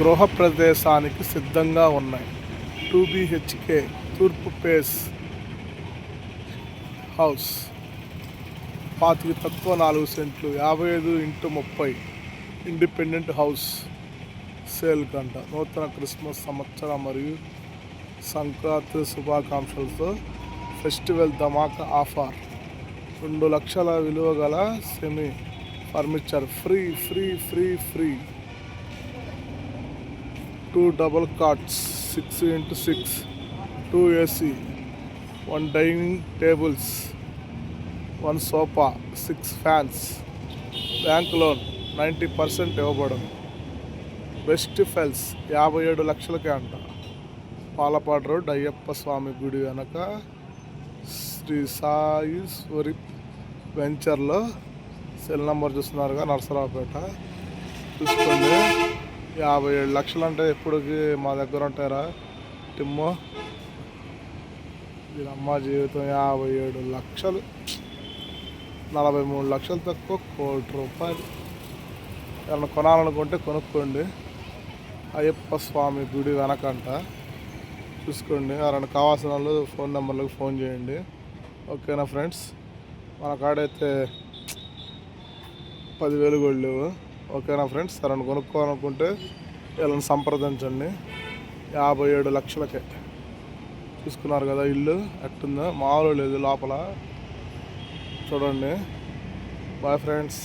గృహ ప్రదేశానికి సిద్ధంగా ఉన్నాయి. టూ బిహెచ్కే తూర్పు పేస్ హౌస్. పాతికి తక్కువ నాలుగు సెంట్లు యాభై ఐదు ఇంటూ ముప్పై. ఇండిపెండెంట్ హౌస్ సేల్ కంట నూతన క్రిస్మస్ సంవత్సరం మరియు సంక్రాంతి శుభాకాంక్షలతో ఫెస్టివల్ ధమాకా ఆఫర్. రెండు లక్షల విలువ గల semi furniture. Free free free free. Two double cots six into six two AC one dining tables one sofa six fans bank loan ninety percent ఇవ్వబడం best ఫెల్స్ యాభై ఏడు లక్షలకే అంట. పాలపాడు రోడ్ అయ్యప్ప స్వామి గుడి వెనక శ్రీ సాయి స్వరి వెంచర్లో సెల్ నెంబర్ చూస్తున్నారుగా నరసరావుపేట. చూసుకోండి. యాభై ఏడు లక్షలు అంటే ఎప్పటికి మా దగ్గర ఉంటారా? టిమ్మో వీళ్ళ అమ్మ జీవితం యాభై ఏడు లక్షలు. నలభై మూడు లక్షలు తక్కువ కోటి రూపాయలు. ఏమైనా కొనాలనుకుంటే కొనుక్కోండి. అయ్యప్ప స్వామి గుడి వెనకంట. చూసుకోండి. ఎవరైనా కావాల్సిన వాళ్ళు ఫోన్ నెంబర్లకు ఫోన్ చేయండి. ఓకేనా ఫ్రెండ్స్? మన కాడైతే పదివేలు కూడా లేవు. ఓకేనా ఫ్రెండ్స్? తనను కొనుక్కోవాలనుకుంటే వీళ్ళని సంప్రదించండి. యాభై ఏడు లక్షలకే. చూసుకున్నారు కదా ఇల్లు ఎట్టుందో? మామూలు లేదు లోపల. చూడండి. Bye friends